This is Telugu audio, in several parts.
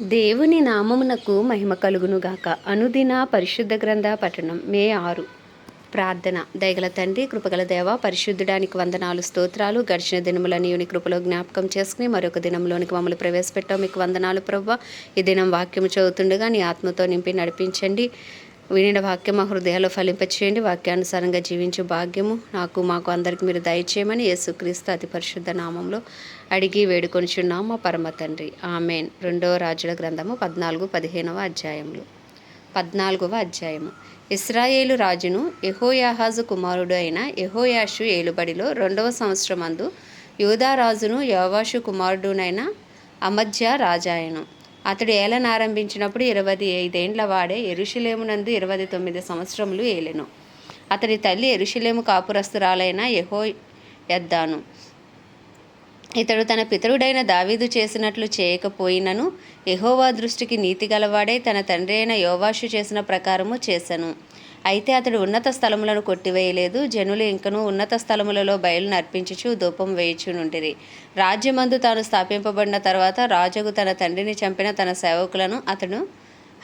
దేవుని నామమునకు మహిమ కలుగునుగాక. అనుదిన పరిశుద్ధ గ్రంథ పఠనం మే ఆరు. ప్రార్థన. దయగల తండ్రి కృపగల దేవ పరిశుద్ధుడానికి వందనాలు స్తోత్రాలు. గడిచిన దినములని కృపలో జ్ఞాపకం చేసుకుని మరొక దినంలోనికి మమ్మల్ని ప్రవేశపెట్టావు. మీకు వందనాలు ప్రవ్వ. ఈ దినం వాక్యము చదువుతుండగా నీ ఆత్మతో నింపి నడిపించండి. వినిన వాక్యం మా హృదయాల్లో ఫలింపచేయండి. వాక్యానుసారంగా జీవించు భాగ్యము. నాకు మాకు అందరికి మీరు దయచేయమని యేసుక్రీస్తు అతి పరిశుద్ధ నామంలో అడిగి వేడుకొనిచున్నాం మా పరమ తండ్రి. ఆమెన్. రెండవ రాజుల గ్రంథము పద్నాలుగు పదిహేనవ అధ్యాయములు. పద్నాలుగవ అధ్యాయము. ఇస్రాయేలు రాజును యెహోయాహాజు కుమారుడు అయిన ఎహోయాషు ఏలుబడిలో రెండవ సంవత్సరమందు యూదారాజును యోవాషు కుమారుడునైన అమధ్య రాజాయను. అతడు ఏలనారంభించినప్పుడు ఇరవై ఐదేండ్ల వాడే ఎరుషులేమునందు ఇరవై తొమ్మిది సంవత్సరములు ఏలెను. అతడి తల్లి ఎరుషులేము కాపురస్తురాలైన యెహో ఎద్దాను ఇతడు తన పితరుడైన దావీదు చేసినట్లు చేయకపోయినను ఎహోవా దృష్టికి నీతి గలవాడే తన తండ్రి అయిన యోవాషు చేసిన ప్రకారము చేశాను అయితే అతడు ఉన్నత స్థలములను కొట్టివేయలేదు. జనులు ఇంకనూ ఉన్నత స్థలములలో బయలును అర్పించుచు ధూపం వేయుచునుండిరి రాజ్యమందు తాను స్థాపింపబడిన తర్వాత రాజుకు తన తండ్రిని చంపిన తన సేవకులను అతడు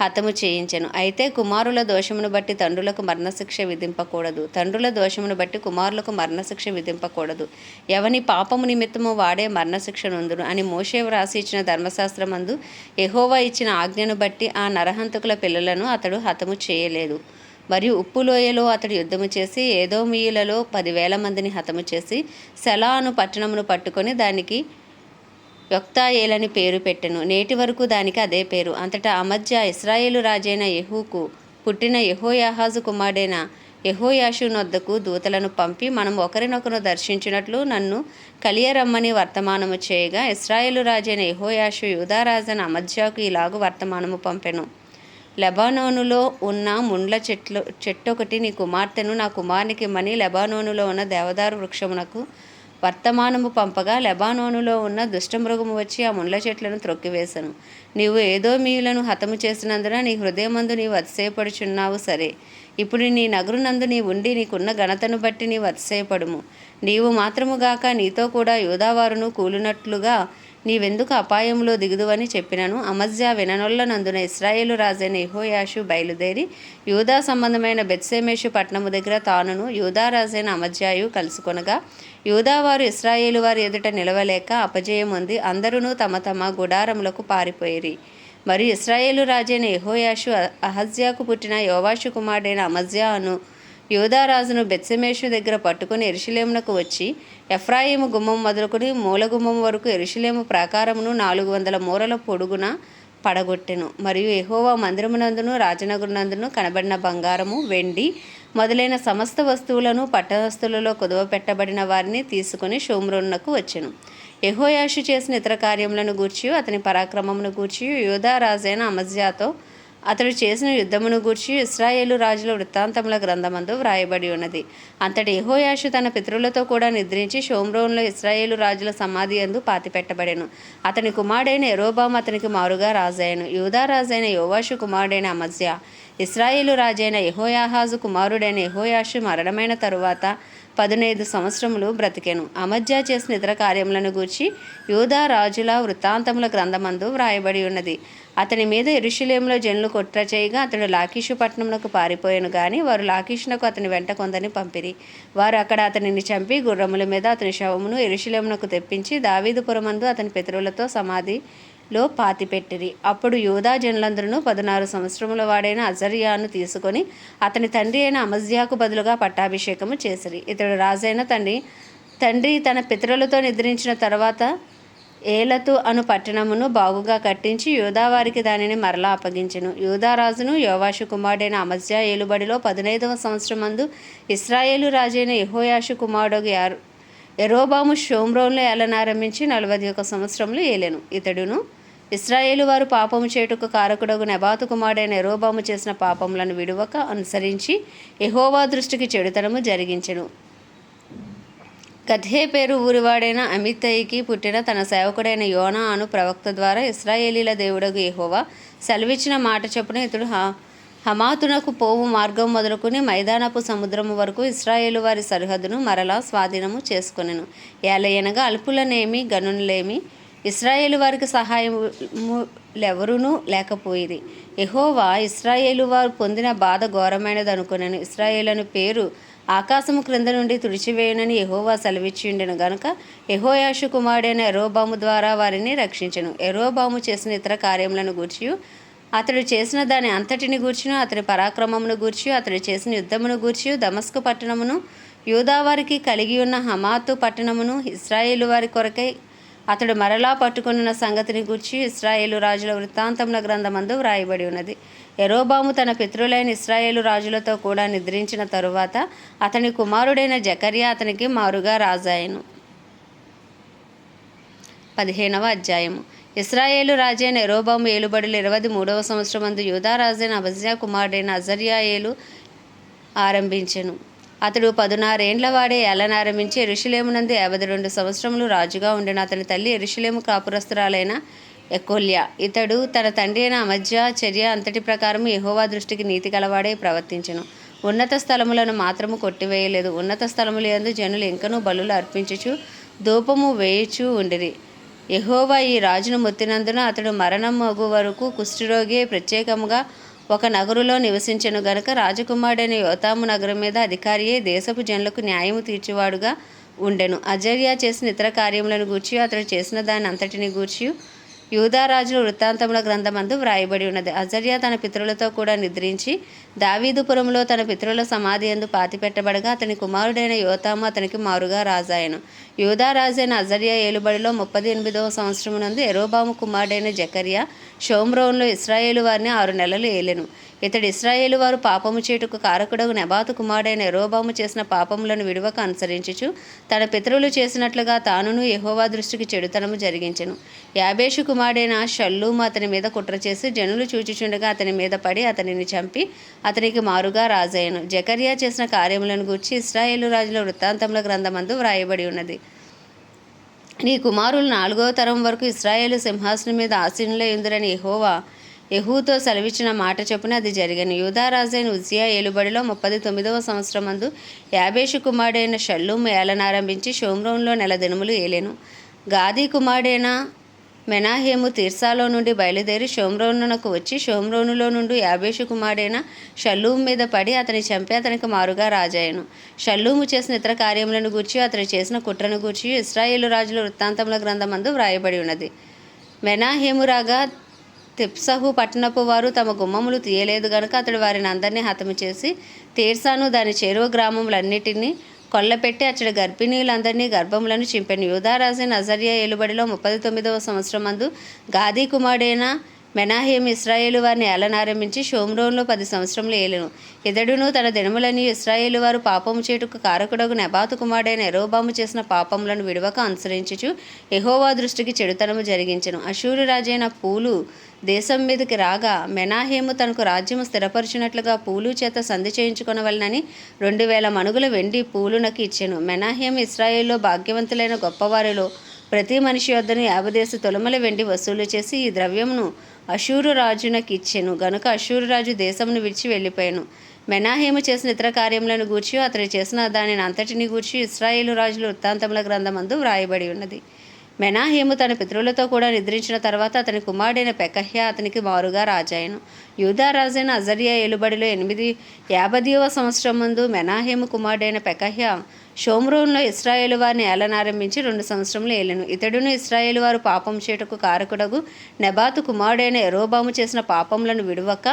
హతము చేయించెను. అయితే కుమారుల దోషమును బట్టి తండ్రులకు మరణశిక్ష విధింపకూడదు. తండ్రుల దోషమును బట్టి కుమారులకు మరణశిక్ష విధింపకూడదు. ఎవని పాపము నిమిత్తము వాడే మరణశిక్ష నొందును అని మోషే వ్రాసి ఇచ్చిన ధర్మశాస్త్రమందు ఎహోవా ఇచ్చిన ఆజ్ఞను బట్టి ఆ నరహంతకుల పిల్లలను అతడు హతము చేయలేదు. మరియు ఉప్పులోయలో అతడు యుద్ధము చేసి ఏదోమియులలో పదివేల మందిని హతము చేసి సెలాను పట్టణమును పట్టుకొని దానికి యొక్తాయేలని పేరు పెట్టెను. నేటి వరకు దానికి అదే పేరు. అంతటా అమధ్య ఇస్రాయేలు రాజైన యహూకు పుట్టిన యహోయాహాజు కుమారుడైన యెహోయాషు నొద్దకు దూతలను పంపి మనం ఒకరినొకరు దర్శించినట్లు నన్ను కలియరమ్మని వర్తమానము చేయగా ఇస్రాయేలు రాజైన యహోయాషు యూదారాజైన అమధ్యాకు ఇలాగు వర్తమానము పంపెను. లెబానోనులో ఉన్న ముండ్ల చెట్లు చెట్టొకటి నీ కుమార్తెను నా కుమారునికి మని లెబానోనులో ఉన్న దేవదారు వృక్షమునకు వర్తమానము పంపగా లెబానోనులో ఉన్న దుష్టమృగము వచ్చి ఆ ముండ్ల చెట్లను త్రొక్కివేశను నీవు ఏదో మీయులను హతము చేసినందున నీ హృదయమందు నీవు అతిశయపడుచున్నావు సరే. ఇప్పుడు నీ నగరునందు నీ ఉండి నీకున్న ఘనతను బట్టి నీవు అతిశయపడుము. నీవు మాత్రముగాక నీతో కూడా యూదావారును కూలినట్లుగా నీవెందుకు అపాయంలో దిగుదువని చెప్పినను? అమజ్యా విననొల్లనందున ఇస్రాయేలు రాజైన యెహోయాషు బయలుదేరి యూదా సంబంధమైన బెత్సేమేషు పట్టణము దగ్గర తానును యూదా రాజైన అమజ్యాయు కలుసుకొనగా యూదావారు ఇస్రాయేలు వారి ఎదుట నిలవలేక అపజయం ఉంది అందరూ తమ తమ గుడారములకు పారిపోయిరి. మరియు ఇస్రాయేలు రాజైన యెహోయాషు అహజ్యాకు పుట్టిన యోవాషు కుమారుడైన అమజ్యా అను యోధారాజును బెత్సమేషు దగ్గర పట్టుకుని ఎరుషులేమునకు వచ్చి ఎఫ్రాయిము గుమ్మం మొదలుకొని మూల గుమ్మం వరకు ఎరుషులేము ప్రాకారమును నాలుగు వందల మూరల పొడుగున పడగొట్టెను. మరియు ఎహోవా మందిరమునందును రాజనగరునందును కనబడిన బంగారము వెండి మొదలైన సమస్త వస్తువులను పట్టణస్థులలో కుదవ పెట్టబడిన వారిని తీసుకుని షోమ్రోన్నకు వచ్చెను. ఎహోయాషు చేసిన ఇతర కార్యములను గూర్చి అతని పరాక్రమమును గూర్చి యోధా రాజైన అమజ్యాతో అతడు చేసిన యుద్ధమును గూర్చి ఇస్రాయేలు రాజుల వృత్తాంతముల గ్రంథమందు వ్రాయబడి ఉన్నది. అంతటి ఎహోయాషు తన పితరులతో కూడా నిద్రించి షోమ్రోన్లో ఇస్రాయేలు రాజుల సమాధి అందు పాతిపెట్టబడెను. అతని కుమారుడైన ఎరోబాం అతనికి మారుగా రాజయ్యను యూదారాజైన యోవాషు కుమారుడైన అమజ్య ఇస్రాయేలు రాజైన యెహోయాహాజు కుమారుడైన ఎహోయాషు మరణమైన తరువాత పదునైదు సంవత్సరములు బ్రతికెను. అమధ్య చేసిన ఇతర కార్యములను గూర్చి యూదా రాజుల వృత్తాంతముల గ్రంథమందు వ్రాయబడి ఉన్నది. అతని మీద ఎరుషులేంలో జనులు కుట్ర చేయగా అతడు లాకీషు పట్టణంలోకి పారిపోయాను కానీ వారు లాకీషునకు అతని వెంట కొందని పంపిరి. వారు అక్కడ అతనిని చంపి గుర్రముల మీద అతని శవమును ఎరుషులేమునకు తెప్పించి దావీదుపురమందు అతని పితరులతో సమాధిలో పాతిపెట్టిరి. అప్పుడు యూదా జనులందరూ పదినారు సంవత్సరముల వాడైన అజర్యాను తీసుకొని అతని తండ్రి అయిన అమజ్యాకు బదులుగా పట్టాభిషేకము చేసిరి. ఇతడు రాజైన తండ్రి తండ్రి తన పితరులతో నిద్రించిన తర్వాత ఏలతు అను పట్టణమును బాగుగా కట్టించి యూదావారికి దానిని మరలా అప్పగించెను. యూదారాజును యోవాషు కుమారుడైన అమజ్యా ఏలుబడిలో పదినైదవ సంవత్సరమందు ఇస్రాయేలు రాజైన యహోయాషు కుమారుడు యారు ఎరోబాము షోమ్రోన్లో ఏలనారంభించి నలభై ఒక సంవత్సరములు ఏలెను. ఇతడును ఇస్రాయేలు వారు పాపము చేటుకు కారకుడగు నెబాతు కుమారుడైన ఎరోబాము చేసిన పాపములను విడువక అనుసరించి ఎహోవా దృష్టికి చెడుతనము జరిగించెను. కథే పేరు ఊరివాడైన అమితయికి పుట్టిన తన సేవకుడైన యోనా అను ప్రవక్త ద్వారా ఇస్రాయేలీల దేవుడగు యెహోవా సెలవిచ్చిన మాట చెప్పున ఇతడు హ హమాతునకు పోవు మార్గం మొదలుకుని మైదానపు సముద్రము వరకు ఇస్రాయేలు వారి సరిహద్దును మరలా స్వాధీనము చేసుకునెను. ఏలయనగా అల్పులనేమి గనులేమి ఇస్రాయేలు వారికి సహాయములెవరూనూ లేకపోయేది ఎహోవా ఇస్రాయేలు వారు పొందిన బాధ ఘోరమైనది అనుకున్నాను ఇస్రాయేలను పేరు ఆకాశము క్రింద నుండి తుడిచివేయునని యెహోవా సెలవిచ్చిండెను గనుక ఎహోయాషు కుమారుడైన ఎరోబాము ద్వారా వారిని రక్షించను. ఎరోబాము చేసిన ఇతర కార్యములను గూర్చి అతడు చేసిన దాని అంతటిని గూర్చిన అతని పరాక్రమమును గూర్చి అతడు చేసిన యుద్ధమును గూర్చి దమస్కు పట్టణమును యూదావారికి కలిగి ఉన్న హమాతు పట్టణమును ఇస్రాయేలు వారి కొరకై అతడు మరలా పట్టుకొనున్న సంగతిని గూర్చి ఇస్రాయేలు రాజుల వృత్తాంతముల గ్రంథమందు వ్రాయబడి ఉన్నది. ఎరోబాము తన పితృలైన ఇస్రాయేలు రాజులతో కూడా నిద్రించిన తరువాత అతని కుమారుడైన జకర్యా అతనికి మారుగా రాజాయను. పదిహేనవ అధ్యాయము. ఇస్రాయేలు రాజైన ఎరోబాము ఏలుబడులు ఇరవై మూడవ సంవత్సరమందు యూదా రాజైన అబజ్యా కుమారుడైన అజర్యాయేలు ఆరంభించెను. అతడు పదునారేండ్ల వాడే ఏలనారంభించి ఎరుషులేమునందు యాభై రెండు సంవత్సరములు రాజుగా ఉండిన అతని తల్లి ఎరుషులేము కాపురస్తురాలైన ఎకోల్య. ఇతడు తన తండ్రి అయిన అమధ్య చర్య అంతటి ప్రకారం యహోవా దృష్టికి నీతి కలవాడే ప్రవర్తించెను. ఉన్నత స్థలములను మాత్రము కొట్టివేయలేదు. ఉన్నత స్థలములు యందు జనులు ఇంకనూ బలులు అర్పించుచు ధూపము వేయుచూ ఉండిరి. యహోవా ఈ రాజును మొత్తినందున అతడు మరణం మగు వరకు కుష్ఠరోగి ప్రత్యేకముగా ఒక నగరులో నివసించను గనుక రాజకుమారుడైన యోతాము నగరం మీద అధికారియే దేశపు జనులకు న్యాయము తీర్చువాడుగా ఉండెను. అజర్యా చేసిన ఇతర కార్యములను గూర్చి అతడు చేసిన దాని అంతటిని గూర్చి యూదారాజుల వృత్తాంతముల గ్రంథమందు వ్రాయబడి ఉన్నది. అజర్యా తన పితరులతో కూడా నిద్రించి దావీదుపురంలో తన పితరుల సమాధి ఎందు పాతిపెట్టబడగా అతని కుమారుడైన యోతాము అతనికి మారుగా రాజాయను. యూదా రాజైన అజర్యా ఏలుబడిలో ముప్పది ఎనిమిదవ సంవత్సరమునందు ఎరోబాము కుమారుడైన జకర్యా షోమ్రోన్లో ఇస్రాయేలు వారిని ఆరు నెలలు ఏలెను. ఇతడు ఇస్రాయేలు వారు పాపము చేటుకు కారకుడగు నెబాతు కుమారుడైన ఎరోబాము చేసిన పాపములను విడువక అనుసరించుచు తన పితరులు చేసినట్లుగా తానును ఎహోవా దృష్టికి చెడుతనము జరిగించెను. యాబేషు కుమారుడైన షల్లూము అతని మీద కుట్ర చేసి జనులు చూచిచుండగా అతని మీద పడి అతనిని చంపి అతనికి మారుగా రాజయ్యను. జకర్యా చేసిన కార్యములను గూర్చి ఇస్రాయేలు రాజుల వృత్తాంతముల గ్రంథమందు వ్రాయబడి ఉన్నది. నీ కుమారులు నాలుగో తరం వరకు ఇస్రాయేలు సింహాసనం మీద ఆసీనులై ఎహోవా యెహోవా. యెహూతో సెలవిచ్చిన మాట చొప్పున అది జరిగను. యూదారాజైన ఉజియా ఏలుబడిలో ముప్పది తొమ్మిదవ సంవత్సరమందు యాబేషు కుమారుడైన షల్లూము ఏలనారంభించి షోమ్రోన్లో నెల దినములు ఏలేను. గాది కుమారుడైన మెనాహేము తీర్సాలో నుండి బయలుదేరి షోమ్రోనునకు వచ్చి షోమ్రోనులో నుండి యాబేషు కుమారుడైన షల్లూము మీద పడి అతని చంపి అతనికి మారుగా రాజాయను షల్లూము చేసిన ఇతర కార్యములను గూర్చి అతడు చేసిన కుట్రను గూర్చి ఇస్రాయేలు రాజుల వృత్తాంతముల గ్రంథమందు వ్రాయబడి ఉన్నది. మెనాహేము రాగా తిప్సహు పట్టణపు వారు తమ గుమ్మములు తీయలేదు గనుక అతడు వారిని అందరినీ హతము చేసి తీర్సాను దాని చేరువ గ్రామములన్నిటినీ కొల్లపెట్టి అచ్చడి గర్భిణీలందరినీ గర్భములను చింపెను. యూదారాజు నజరియా ఏలుబడిలో ముప్పై తొమ్మిదవ సంవత్సరమందు గాదీ కుమారుడైన మెనాహేం ఇస్రాయేలు వారిని ఏలనారంభించి షోమ్రోన్లో పది సంవత్సరములు ఏలెను. ఇతడును తన దినములని ఇస్రాయేలు వారు పాపము చేటుకు కారకుడగు నెబాతు కుమారుడైన ఎరోబాము చేసిన పాపములను విడవక అనుసరించుచు ఎహోవా దృష్టికి చెడుతనము జరిగించను. అశూరు రాజైన పూలు దేశం మీదకి రాగా మెనాహేము తనకు రాజ్యము స్థిరపరిచినట్లుగా పూలు చేత సంధి చేయించుకొనవలనని రెండు వేల మనుగుల వెండి పూలునకు ఇచ్చాను. మెనాహేము ఇస్రాయేల్లో భాగ్యవంతులైన గొప్పవారిలో ప్రతి మనిషి వద్దను యాభదేశ తొలమల వెండి వసూలు చేసి ఈ ద్రవ్యమును అశూరు రాజునకి ఇచ్చాను. గనుక అశూరు రాజు దేశమును విడిచి వెళ్ళిపోయాను. మెనాహేము చేసిన ఇతర కార్యములను గూర్చి అతడు చేసిన దానిని అంతటిని గూర్చి ఇస్రాయేలు రాజుల వృత్తాంతముల గ్రంథమందు వ్రాయబడి ఉన్నది. మెనాహేము తన పితరులతో కూడా నిద్రించిన తర్వాత అతని కుమారుడైన పెకహ్య అతనికి మారుగా రాజాయను. యూదారాజైన అజరియా ఏలుబడిలో ఎనిమిది యాభైవ సంవత్సరం ముందు మెనాహేము కుమారుడైన పెకహ్య షోమ్రోన్లో ఇస్రాయేలు వారిని ఏలనారంభించి రెండు సంవత్సరములు ఏలెను. ఇతడును ఇస్రాయేలు వారు పాపం చేటుకు కారకుడగు నెబాతు కుమారుడైన ఎరోబాము చేసిన పాపములను విడువక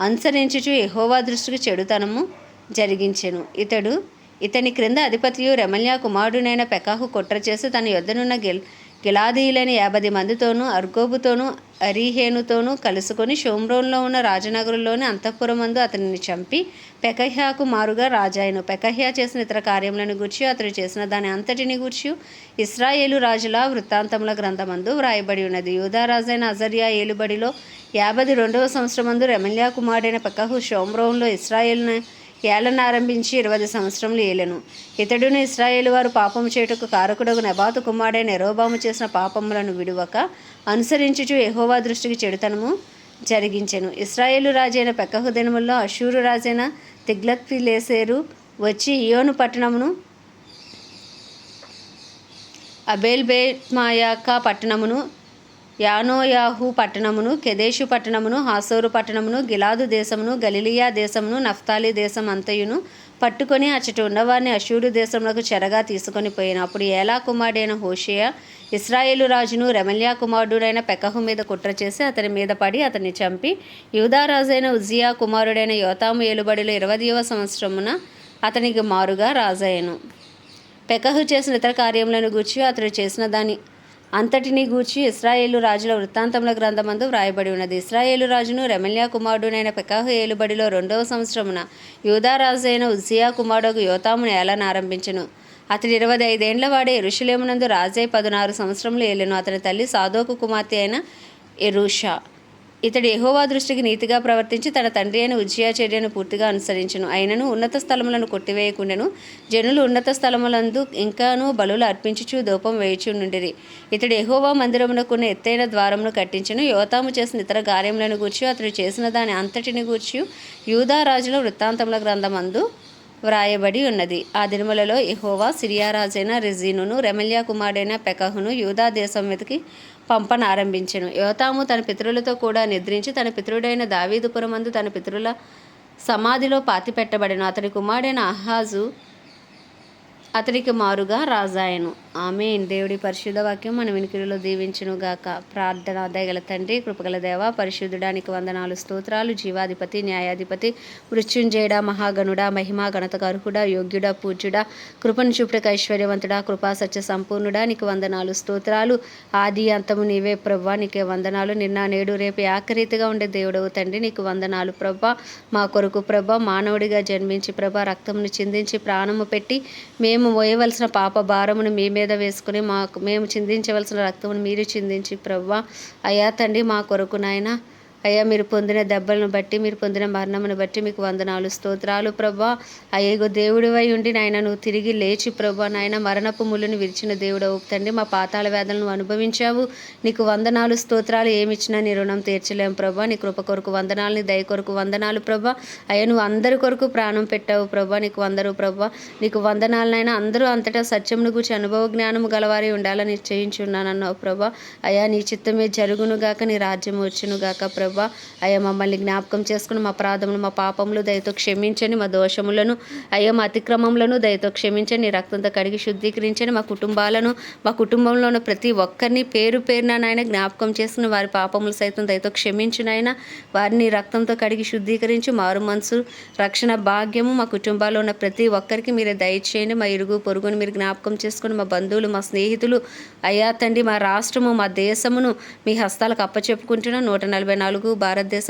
అనుసరించుచు ఎహోవా దృష్టికి చెడుతనము జరిగించెను. ఇతడు ఇతని క్రింద అధిపతియు రెమల్యా కుమారుడునైన పెకాహు కుట్ర చేసి తన యొద్దనున్న గెల్ గిలాదీయులని యాభై మందితోనూ అర్గోబుతోనూ అరీహేనుతోనూ కలుసుకొని షోమ్రోన్లో ఉన్న రాజనగరులోని అంతఃపురమందు అతనిని చంపి పెకహ్యాకు మారుగా రాజాయను పెకహ్యా చేసిన ఇతర కార్యములను గూర్చి అతడు చేసిన దాని అంతటిని గూర్చి ఇస్రాయేలు రాజుల వృత్తాంతముల గ్రంథమందు వ్రాయబడి ఉన్నది. యూదారాజైన అజర్యా ఏలుబడిలో యాభై రెండవ సంవత్సరమందు రెమల్యా కుమారుడైన పెకహు షోమ్రోన్లో ఇస్రాయేల్ను ఏలనారంభించి ఇరవై సంవత్సరములు ఏలెను. ఇతడును ఇస్రాయేలు వారు పాపము చేటుకు కారకుడగు నెబాతు కుమారుడైన ఎరోబాము చేసిన పాపములను విడువక అనుసరించుచు ఎహోవా దృష్టికి చెడుతనము జరిగించెను. ఇస్రాయేలు రాజైన పెక్కహు దినముల్లో అషూరు రాజైన తిగ్లత్పిలేసేరు వచ్చి ఇయోను పట్టణమును అబేల్బేట్మాయాక పట్టణమును యానోయాహు పట్టణమును కెదేషు పట్టణమును హాసోరు పట్టణమును గిలాదు దేశమును గలిలియా దేశమును నఫ్తాలి దేశం అంతయును పట్టుకొని అచ్చట ఉన్నవారిని అశూరు దేశములకు చెరగా తీసుకొని పోయిన. అప్పుడు ఏలా కుమారుడైన హోషియా ఇస్రాయేలు రాజును రెమల్యా కుమారుడైన పెకహు మీద కుట్ర చేసి అతని మీద పడి అతన్ని చంపి యూదారాజైన ఉజియా కుమారుడైన యోతాము ఏలుబడిలో ఇరవదివ సంవత్సరమున అతనికి మారుగా రాజయ్యను. పెకహు చేసిన ఇతర కార్యములను గూర్చి అతడు చేసిన దాని అంతటిని గూర్చి ఇస్రాయేలు రాజుల వృత్తాంతముల గ్రంథమందు వ్రాయబడి ఉన్నది. ఇస్రాయేలు రాజును రెమల్యా కుమారుడునైన పెకాహు ఏలుబడిలో రెండవ సంవత్సరమున యూదారాజు అయిన ఉజియా కుమారుడు యోతామును ఏలన ఆరంభించను. అతడు ఇరవై ఐదేండ్ల వాడే ఎరుషులేమునందు రాజై పదునారు సంవత్సరములు ఏలెను. అతని తల్లి సాధోకు కుమార్తె అయిన ఎరుషా ఇతడు ఎహోవా దృష్టికి నీతిగా ప్రవర్తించి తన తండ్రి అయిన ఉజ్జియా చర్యను పూర్తిగా అనుసరించను. అయినను ఉన్నత స్థలములను కొట్టివేయకుండెను. జనులు ఉన్నత స్థలములందు ఇంకానూ బలులు అర్పించుచు ధూపం వేయుచు నుండిరి ఇతడు ఎహోవా మందిరమునకున్న ఎత్తైన ద్వారమును కట్టించను. యోతాము చేసిన ఇతర కార్యములను గూర్చి అతడు చేసిన దాని అంతటిని గూర్చి యూదా రాజుల వృత్తాంతముల గ్రంథమందు వ్రాయబడి ఉన్నది. ఆ దినములలో ఎహోవా సిరియా రాజైన రెజీనును రెమల్యా కుమారుడైన పెకహును యూదా దేశం మీదకి పంపనారంభించెను యోతాము తన పితరులతో కూడా నిద్రించి తన పితరుడైన దావీదుపురమందు తన పితరుల సమాధిలో పాతిపెట్టబడెను. అతని కుమారుడైన అహాజు అతనికి మారుగా రాజాయను. ఆమె దేవుడి పరిశుద్ధ వాక్యం మన వినికిడిలో దీవించును గాక ప్రార్థన దయగల తండ్రి కృపగల దేవ పరిశుద్ధుడానికి వందనాలు స్తోత్రాలు జీవాధిపతి న్యాయాధిపతి మృత్యుంజయుడ మహాగణుడా మహిమా గణత అర్హుడా యోగ్యుడ పూజ్యుడ కృపను చూపుటకు ఐశ్వర్యవంతుడ కృపా సత్య సంపూర్ణుడా నీకు వందనాలు స్తోత్రాలు. ఆది అంతము నీవే ప్రవ్వా నీకే వందనాలు. నిన్న నేడు రేపు ఆఖరీతిగా ఉండే దేవుడవు తండ్రి నీకు వందనాలు ప్రభా. మా కొరకు ప్రభ మానవుడిగా జన్మించి ప్రభ రక్తమును చిందించి ప్రాణము పెట్టి మేము మోయవలసిన పాప భారమును మేమే మీద వేసుకుని మాకు మేము చిందించవలసిన రక్తమును మీరు చిందించి ప్రవ్వ అయ్యా తండ్రి మా కొరకు నాయన అయ్యా మీరు పొందిన దెబ్బలను బట్టి మీరు పొందిన మరణమును బట్టి మీకు వందనాలు స్తోత్రాలు ప్రభా. అయ్యగో దేవుడివై ఉండి నాయన నువ్వు తిరిగి లేచి ప్రభా నాయన మరణపు ముళ్ళుని విరిచిన దేవుడవు. తండ్రి మా పాతాల వేదనను అనుభవించావు. నీకు వందనాలు స్తోత్రాలు ఏమిచ్చినా నీ రుణం తీర్చలేము ప్రభా. నీ కృప కొరకు వందనాలని దయ కొరకు వందనాలు ప్రభా. అయ్యా నువ్వు అందరి కొరకు ప్రాణం పెట్టావు ప్రభా. నీకు వందరు ప్రభా. నీకు వందనాలనైనా అందరూ అంతటా సత్యమును గురించి అనుభవ జ్ఞానము గలవారి ఉండాలని నిశ్చయించున్నానన్నావు ప్రభా. అయ్యా నీ చిత్తమే జరుగును గాక నీ రాజ్యం వచ్చును గాక ప్రభా. అయ్యా మమ్మల్ని జ్ఞాపకం చేసుకుని మా ప్రాధములు మా పాపములు దయతో క్షమించండి. మా దోషములను అయ్యా మా అతిక్రమములను దయతో క్షమించండి. రక్తంతో కడిగి శుద్ధీకరించండి. మా కుటుంబాలను మా కుటుంబంలో ఉన్న ప్రతి ఒక్కరిని పేరు పేరున నాయన జ్ఞాపకం చేసుకుని వారి పాపములు సైతం దయతో క్షమించు నాయన. వారిని రక్తంతో కడిగి శుద్ధీకరించి. మారు మనసు రక్షణ భాగ్యము మా కుటుంబాల్లో ఉన్న ప్రతి ఒక్కరికి మీరే దయచేయండి. మా ఇరుగు పొరుగును మీరు జ్ఞాపకం చేసుకుని మా బంధువులు మా స్నేహితులు అయ్యా తండ్రి మా రాష్ట్రము మా దేశమును మీ హస్తాలకు అప్పచెప్పుకుంటున్న. నూట నలభై నాలుగు భారతదేశ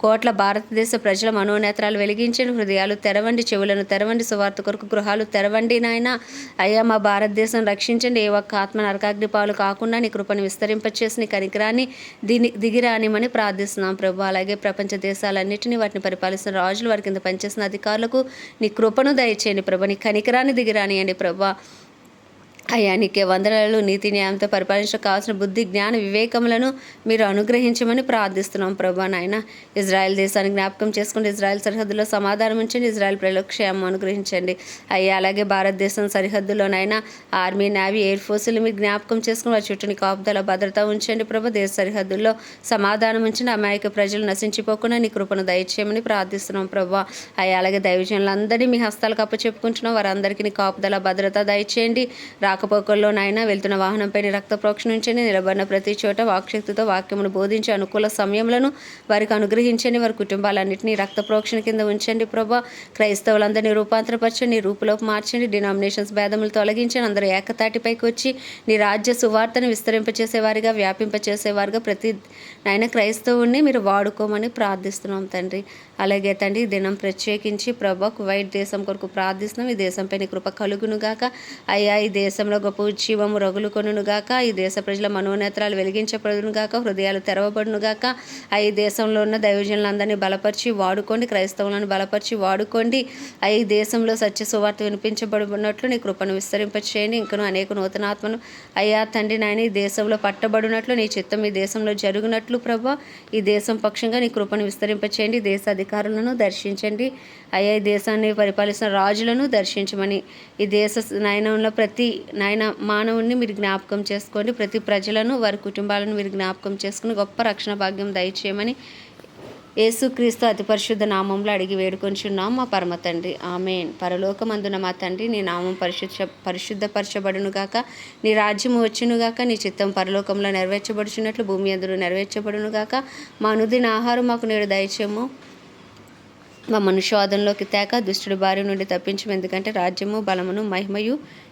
కోట్ల భారతదేశ ప్రజల మనోనేత్రాలు వెలిగించండి హృదయాలు తెరవండి చెవులను తెరవండి సువార్త కొరకు గృహాలు తెరవండి నాయన. అయ్యా మా భారతదేశం రక్షించండి. ఏ ఒక్క ఆత్మ నరకాగ్ని పాలు కాకుండా నీ కృపను విస్తరింపచేసి నీ కనికరాన్ని దిని దిగిరానిమని ప్రార్థిస్తున్నాం ప్రభు. అలాగే ప్రపంచ దేశాలన్నింటినీ వాటిని పరిపాలిస్తున్న రాజులు వారి కింద పనిచేసిన అధికారులకు నీ కృపను దయచేయండి ప్రభు. నీ కనికరాన్ని దిగిరానియండి ప్రభా. అయ్యా నీకే వందనాలు. నీతి న్యాయంతో పరిపాలించడం కావాల్సిన బుద్ధి జ్ఞాన వివేకములను మీరు అనుగ్రహించమని ప్రార్థిస్తున్నాం ప్రభా నాయన. ఇజ్రాయెల్ దేశాన్ని జ్ఞాపకం చేసుకుని ఇజ్రాయెల్ సరిహద్దులో సమాధానం ఉంచండి. ఇజ్రాయెల్ ప్రజలకు క్షేమం అనుగ్రహించండి. అయ్యా అలాగే భారతదేశం సరిహద్దులోనైనా ఆర్మీ నేవీ ఎయిర్ ఫోర్సులు మీరు జ్ఞాపకం చేసుకుని వారి చుట్టూని కాపుదల భద్రత ఉంచండి ప్రభు. దేశ సరిహద్దుల్లో సమాధానం ఉంచండి అమాయక ప్రజలు నశించిపోకుండా నీ కృపను దయచేయమని ప్రార్థిస్తున్నాం ప్రభా. అయ్యా అలాగే దైవజనులందరినీ మీ హస్తాలకు అప్పచెప్పుకుంటున్నాం. వారందరికీ నీ కాపుదల భద్రత దయచేయండి. రా నాయన వెళ్తున్న వాహనంపై రక్త ప్రోక్షణ ఉంచండి నిలబడిన ప్రతి చోట వాక్శక్తితో వాక్యమును బోధించి అనుకూల సమయములను వారికి అనుగ్రహించండి వారి కుటుంబాలన్నింటినీ రక్త ప్రోక్షణ కింద ఉంచండి ప్రభా. క్రైస్తవులందరినీ రూపాంతరపరచండి నీ రూపులోకి మార్చండి డినామినేషన్స్ భేదములు తొలగించండి అందరూ ఏకతాటిపైకి వచ్చి నీ రాజ్య సువార్తను విస్తరింపచేసేవారిగా వ్యాపింపచేసేవారుగా ప్రతి నాయన క్రైస్తవుణ్ణి మీరు వాడుకోమని ప్రార్థిస్తున్నాం తండ్రి. అలాగే తండ్రి దినం ప్రత్యేకించి ప్రభా కువైట్ దేశం కొరకు ప్రార్థిస్తున్నాం. ఈ దేశంపై కృప కలుగునుగాక. అయ్యా ఈ దేశంలో గొప్ప ఉజ్జీవము రగులు కొనును గాక ఈ దేశ ప్రజల మనోనేత్రాలు వెలిగించబడునుగాక హృదయాలు తెరవబడునుగాక ఆ ఈ దేశంలో ఉన్న దైవజనులందరినీ బలపరిచి వాడుకోండి క్రైస్తవులను బలపరిచి వాడుకోండి. ఆ ఈ దేశంలో సత్య సువార్త వినిపించబడినట్లు నీ కృపను విస్తరింపచేయండి. ఇంకను అనేక నూతనాత్మను అయ్యా తండ్రి నాయన ఈ దేశంలో పట్టబడినట్లు నీ చిత్తం ఈ దేశంలో జరుగునట్లు ప్రభా. ఈ దేశం పక్షంగా నీ కృపను విస్తరింపచేయండి. దేశ అధికారులను దర్శించండి. అయ్యా ఈ దేశాన్ని పరిపాలిస్తున్న రాజులను దర్శించమని ఈ దేశ నయనంలో ప్రతి నాయన మానవుణ్ణి మీరు జ్ఞాపకం చేసుకోండి. ప్రతి ప్రజలను వారి కుటుంబాలను మీరు జ్ఞాపకం చేసుకుని గొప్ప రక్షణ భాగ్యం దయచేయమని యేసుక్రీస్తు అతి పరిశుద్ధ నామంలో అడిగి వేడుకొంచున్నాం. మా పరమ తండ్రి ఆమెన్. పరలోకమందున మా తండ్రి నీ నామం పరిశుద్ధ పరిశుద్ధపరచబడును గాక. నీ రాజ్యము వచ్చును గాక. నీ చిత్తం పరలోకంలో నెరవేర్చబడుచున్నట్లు భూమి అందరూ నెరవేర్చబడును గాక. మా అనుదిన ఆహారం మాకు నేడు దయచేము మా మనుష్యవాదంలోకి తేక దుష్టుడి బారి నుండి తప్పించము. ఎందుకంటే రాజ్యము బలమును మహిమయు